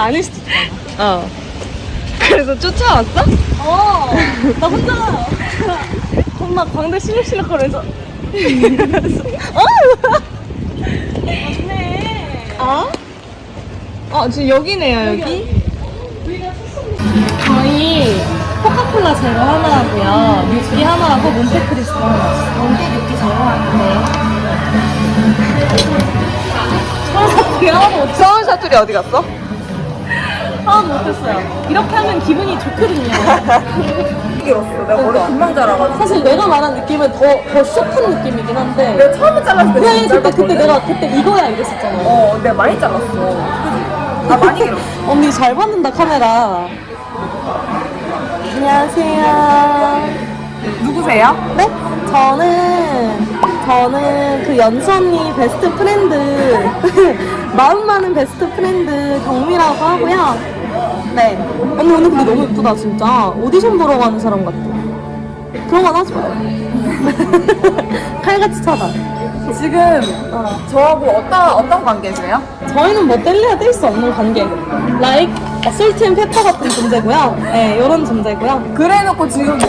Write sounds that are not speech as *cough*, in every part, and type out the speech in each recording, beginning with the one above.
아닐 수도 있잖아. 어. 그래서 쫓아왔어? 어, 나 혼자 겁나 *laughs* 광대 실룩실룩 거리면서 *laughs* 어? 맞네. 어? 어, 지금 여기네요, 여기. 저희 코카콜라 제로 하나 하고요. 뮤티 하나 하고 몬테크리스토 하나 뮤티 제로. 네. *laughs* 못, 서울 사투리 어디 갔어? 못했어요. 이렇게 하면 기분이 좋거든요. 길었어. 내가 머리 금방 자라가지고. 사실 내가 말한 느낌은 더, 더 쇼픈 느낌이긴 한데. 내가 처음에 잘랐을 때 진짜 그때, 그때? 내가, 그때 이거야 이랬었잖아. 어, 내가 많이 잘랐어. 그지? 나 많이 길었어. *laughs* 언니 잘 받는다, 카메라. 안녕하세요. 누구세요? 네? 저는 저는 그 연수 언니 베스트 프렌드 *laughs* 마음 많은 베스트 프렌드 경미라고 하고요. 네. 언니 오늘 근데 너무 예쁘다 진짜. 오디션 보러 가는 사람 같아. 그런 건 하지 마요. *laughs* 칼같이 차다. 지금 저하고 어떤, 어떤 관계세요? 저희는 뭐 뗄래야 뗄 수 없는 관계. 앤 페퍼 같은 존재고요. 네, 이런 존재고요. 그래놓고 지금 *laughs*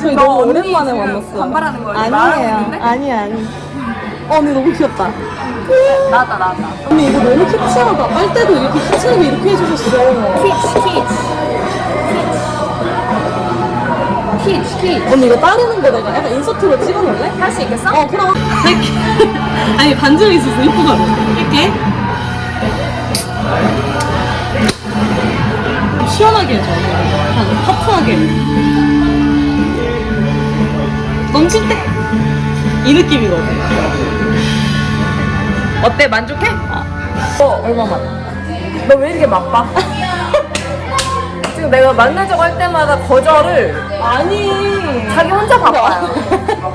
저희 너 너무 언니 오랜만에 지금 만났어요. 반말하는 거야? 아니에요. 아니 아니. 어, 언니 너무 귀엽다. 나왔다, 나왔다. 언니 이거 너무 키치하다. 빨대도 이렇게 키치하게 이렇게 해주셨어. 키치, 키치. 키치, 키치. 언니 이거 따르는 거 내가 약간 인서트로 찍어놓을래? 할 수 있겠어? 어 그럼. *laughs* 아니 반전이 있어서 이쁘거든. 이렇게. 시원하게 해줘. 약간 퍼프하게. 넘칠 때. 이 느낌이거든. 어때? 만족해? 어, 얼마만? 너 왜 이렇게 바빠? *laughs* 지금 내가 만나자고 할 때마다 거절을 아니. 자기 혼자 바빠요. *laughs*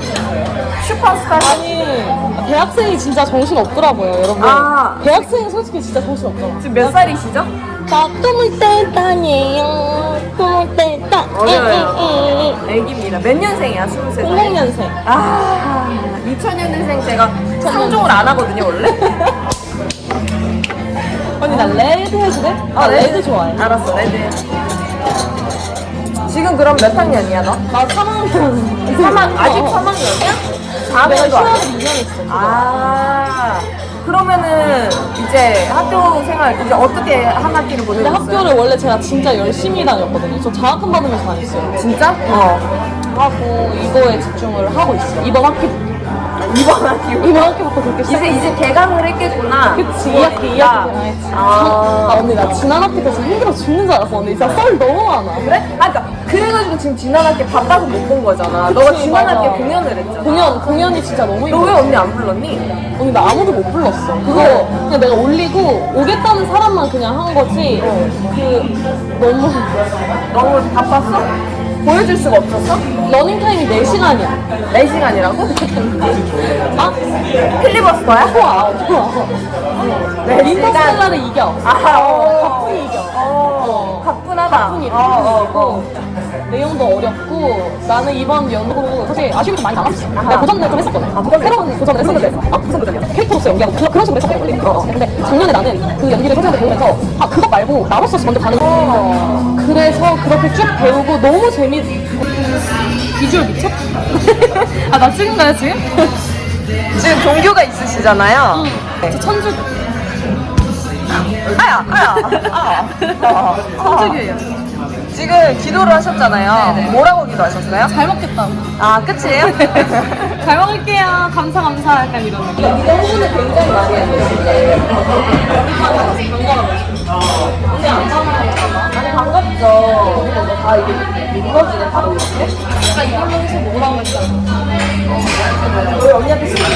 슈퍼스타. 아니 대학생이 진짜 정신 없더라고요 여러분 아. 대학생은 솔직히 진짜 정신 없더라 지금 몇 살이시죠? 나 꿈을 땐따니에요 꿈을 땐따 어려요. 애기입니다. 몇 년생이야? 23살. 00년생 아, 2000년생 제가 상종을 안 하거든요, 원래. *laughs* 언니 나 레드 해도 돼? 아 레드 좋아해 알았어, 레드. 지금 그럼 몇 학년이야, 너? 나 3학년 3학, 아직 3학년이야? 내가 4학년도 휴학을 아니야? 2년 했어 아, 그러면은 이제 학교 생활, 이제 어떻게 한 학기를 근데 보내고 있어요? 학교를 원래 제가 진짜 열심히 다녔거든요 저 장학금 받으면서 다녔어요 진짜? 어. 하고 이거에 집중을 하고 있어요 이번 학기 이번 학기. 이번 학기부터 그렇게 시작 이제, 이제 개강을 했겠구나. 그치 2학기 2학기 개강했지 아. 아 언니 나 지난 학기 때 진짜 힘들어 죽는 줄 알았어 언니 진짜 썰 너무 많아 그래? 아, 그니까, 그래가지고 지금 지난 학기 바빠서 못 본 거잖아. 너가 그치, 지난 맞아. 학기에 공연을 했잖아. 공연 공연이 진짜 너무 너 왜 힘들어 언니 안 불렀니? 언니 나 아무도 못 불렀어 그거 그냥 내가 올리고 오겠다는 사람만 그냥 한 거지 그 너무 너무 바빴어? 보여줄 수가 없었어? 러닝타임이 4시간이야 4시간이라고? 아? 필리버스터야? 좋아 좋아 네 인터스텔라를 이겨 아하, 어. 가뿐히 이겨 어, 가뿐하다. 가뿐히 어, 어, 이기고 어. 내용도 어렵고 나는 이번 연구 사실 아쉬움이 좀 많이 남았어 내가 도전을 좀 했었거든 아, 새로운 도전을 했었는데 아 무슨 도전이야? 캐릭터로서 연기하고 그- 그런 식으로 했었거든 원래 어, 근데 작년에 나는 그 연기를 선생님한테 배우면서 아 그거 말고 나로서 먼저 가는 거 그래서 그렇게 쭉 배우고 너무 재밌 비주얼 미쳤다 *laughs* 아 나 찍은 거야 지금? 지금 종교가 있으시잖아요. 저 천주 아야, 아야. *laughs* 아. 어. 천주교예요 지금 기도를 하셨잖아요. 뭐라고 기도하셨어요? 잘 먹겠다 아, 끝이에요? *laughs* 잘 먹을게요 감사 감사 약간 이런 느낌 이거 홍보는 굉장히 많이 해주시는데 다 이게 무너지네, 바로 이렇게. 아까 이걸로 해서 뭐라고 했잖아 왜 언니한테 시키는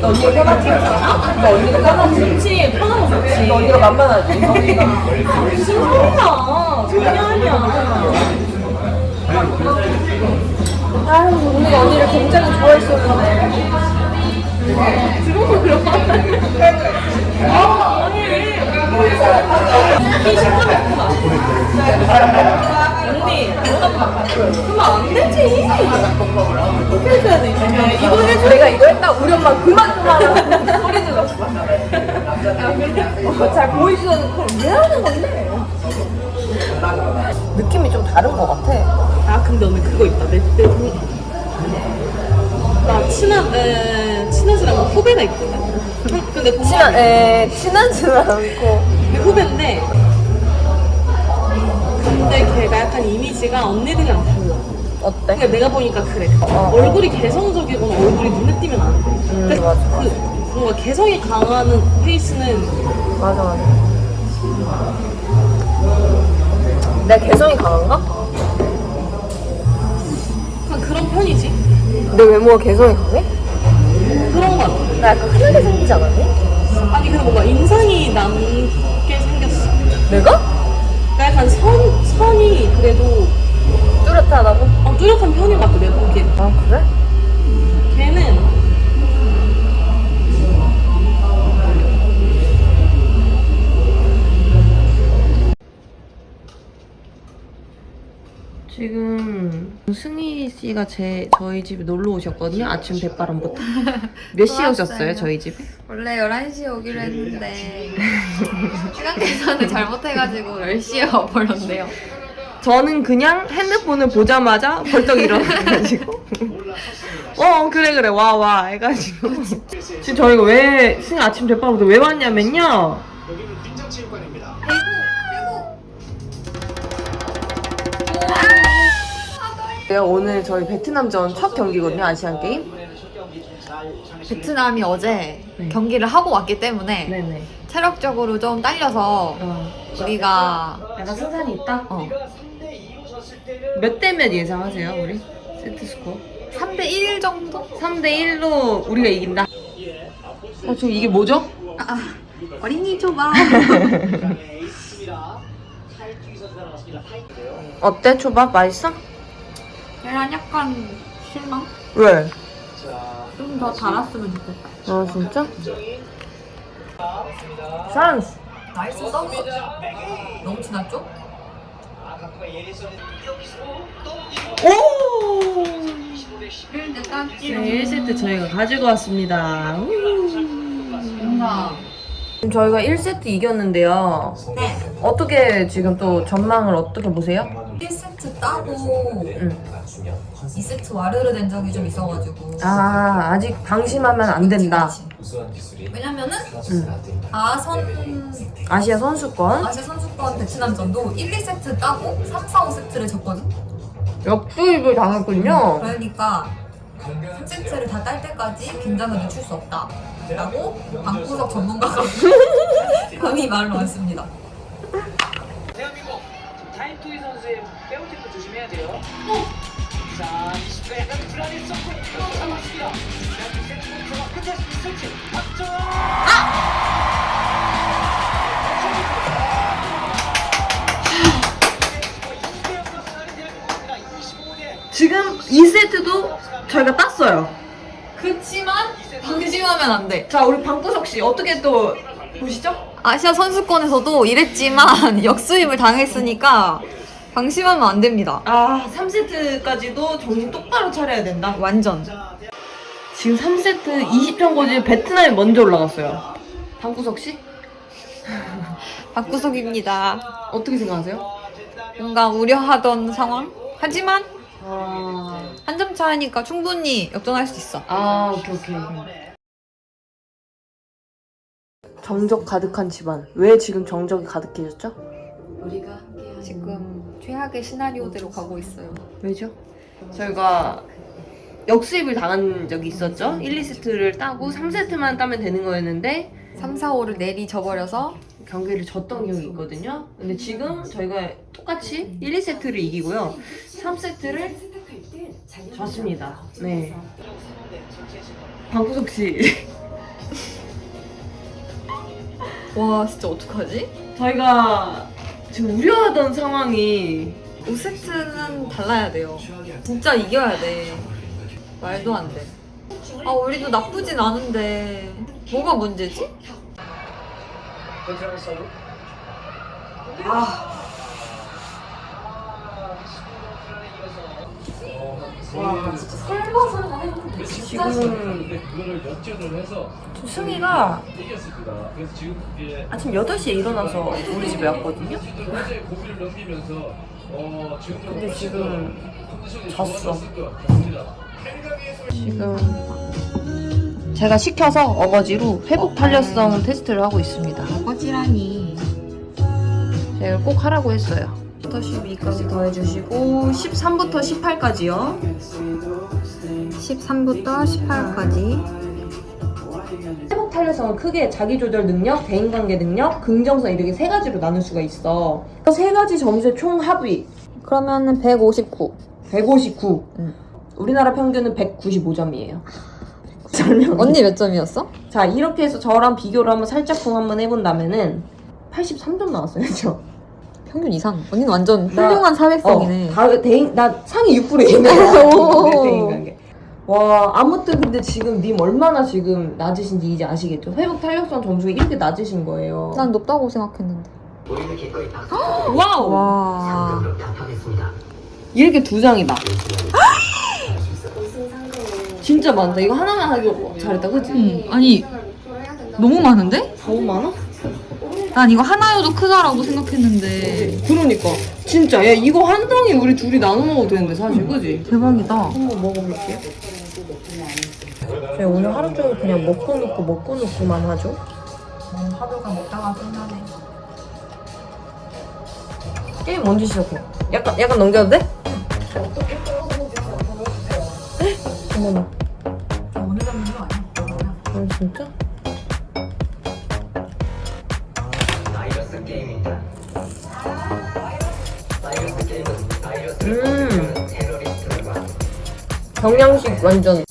*laughs* 너 언니가 편하지? 너 언니가 편하지? 그치 편하고 좋지 너 언니가 만만하지? *laughs* 신기하다 전혀 아니야 아유, 언니가 언니를 굉장히 좋아했었는데. 지금도 그런 거 아, 아니 언니 그러면 안 되지. 어떻게 해줘야 돼. 이거 해줘. 내가 이거 했다 우리 엄마 그만 그만 소리 질렀어. 어, 잘 보이지도 않는 그걸 왜 하는 건데? 느낌이 좀 다른 것 같아. 아, 근데 오늘 그거 있다. 내, 내, 동- 나 친한, 에, 친하지랑 후배가 있거든. 근데 친한 친한, 에 친하지는 않고 내 후배인데. 근데 걔가 약간 이미지가 언니들이랑 달라. 어때? 그러니까 내가 보니까 그래. 어. 얼굴이 개성적이거나 얼굴이 눈에 띄면 안 돼. 음, 근데 맞아, 그 뭔가 개성이 강한 페이스는 맞아 맞아. 내 개성이 강한가? 그냥 그런 편이지. 내 외모가 개성이 강해? 그런 거 같아. 나 약간 흔하게 생기지 않았니? 아니 근데 뭔가 인상이 남게 생겼어. 내가? 그러니까 약간 선 선이 그래도 뚜렷하다고? 어, 뚜렷한 편인 것 같아 내가 보기엔. 아 그래? 걔는 지금 승희 씨가 제 저희 집에 놀러 오셨거든요. 아침 대바람부터. 몇 시에. 오셨어요, 저희 집에? 원래 11시에 오기로 했는데 *laughs* 시간 계산을 잘못해가지고 10시에 와버렸네요. 저는 그냥 핸드폰을 보자마자 벌떡 일어나가지고 *laughs* 어 그래 그래 와 와 해가지고 지금 저희가 왜 승희 아침 대바람부터 왜 왔냐면요 내가 오늘 저희 베트남전 첫 경기거든요 아시안 게임. 베트남이 어제 네. 경기를 하고 왔기 때문에 네네. 체력적으로 좀 딸려서 어. 우리가 약간 승산이 있다? 어, 몇 대 몇 예상하세요 우리? 세트 스코어? 3대1 정도? 3대 1로 우리가 이긴다. 어 지금 이게 뭐죠? 어린이 초밥. *laughs* 어때 초밥? 맛있어? 계란 약간 실망? 왜? 좀 더 달았으면 좋겠다. 아 진짜? 찬스 나이스 서브 너무 지났죠? 오! 1대 땄지 네, 1세트 저희가 가지고 왔습니다. 뭔가 지금 저희가 1세트 이겼는데요. 네 어떻게 지금 또 전망을 어떻게 보세요? 1세트 따고 응. 2세트 와르르 된 적이 좀 있어가지고 아, 아직 방심하면 안 된다. 그치. 왜냐면은 응. 아선 아시아 선수권. 아시아 선수권 베트남전도 1, 2세트 따고 3, 4, 5세트를 졌거든? 역주입을 당했군요. 그러니까 3세트를 다 딸 때까지 긴장을 늦출 수 없다 라고 방구석 전문가가 감히 말을 왔습니다 대한민국 다인투이 선수의 빼어체크 조심해야 돼요. 자, 잡았습니다. 끝낼 수 있을지 박정. 지금 2세트도 저희가 땄어요. 그치만 방심하면 안 돼 자, 우리 방구석 씨 어떻게 또 보시죠? 아시아 선수권에서도 이랬지만 *laughs* 역수임을 당했으니까 방심하면 안 됩니다 아, 3세트까지도 정신 똑바로 차려야 된다. 완전 지금 3세트 20점 거지 베트남이 먼저 올라갔어요. 방구석 씨? *laughs* 박구석입니다 어떻게 생각하세요? 뭔가 우려하던 상황 하지만 아, 한 점 차이니까 충분히 역전할 수 있어 아 오케이 오케이. 정적 가득한 집안. 왜 지금 정적이 가득해졌죠? 우리가 지금 최악의 시나리오대로 가고 있어요 왜죠? 저희가 역수입을 당한 적이 있었죠. 1, 2세트를 따고 3세트만 따면 되는 거였는데 3, 4, 5를 내리 져버려서 경기를 졌던 기억이 있거든요. 근데 지금 저희가 똑같이 1, 2세트를 이기고요. 3세트를 졌습니다. 네. 방구석 씨. 와 진짜 어떡하지? 저희가 지금 우려하던 상황이 5세트는 달라야 돼요. 진짜 이겨야 돼. 말도 안 돼 아 우리도 나쁘진 않은데. 뭐가 문제지? 아 지금 그거를 역전을 해서 승희가 이겼습니다. 그래서 지금 이제 아침 8시에 일어나서 우리 집에 왔거든요? 넘기면서 어 근데 지금 같습니다. 지금 제가 시켜서 어거지로 회복 탄력성 테스트를 하고 있습니다. 어지라니. 제가 꼭 하라고 했어요. 1부터 12까지 더해주시고 13부터 18까지요. 13부터 18까지. 회복 탄력성은 크게 자기조절 능력, 대인관계 능력, 긍정성 이렇게 세 가지로 나눌 수가 있어. 그세 가지 점수의 총 합이 그러면은 159. 159. 응. 우리나라 평균은 195점이에요. 저는 *laughs* 언니 몇 점이었어? 자 이렇게 해서 저랑 비교를 한번 살짝쿵 한번 해본다면은 83점 나왔어요, 저. 평균 이상. 언니는 완전 나- 훌륭한 사회성이네. 어, 다 대인 나 상위 6%예요. *laughs* 대인관계. 와 아무튼 근데 지금 님 얼마나 지금 낮으신지 이제 아시겠죠? 회복 탄력성 점수가 이렇게 낮으신 거예요. 난 높다고 생각했는데. 와우. 와. 이렇게 두 장이다. 진짜 많다. 이거 하나만 하기 잘했다, 그치? 응. 아니 너무 많은데? 너무 많아? 난 이거 하나여도 크다라고 생각했는데 그러니까. 진짜. 야, 이거 한 덩이 우리 둘이 나눠 먹어도 되는데, 사실, 그지? 대박이다. 한번 먹어볼게요. 저희 오늘 하루 종일 그냥 먹고 놓고 먹고 놓고만 하죠. 하루가 먹다가 끝나네. 게임 언제 시작해? 약간, 약간 넘겨도 돼? 어머나. 오늘 잡는 거 아니야? 아, 진짜? 경양식 완전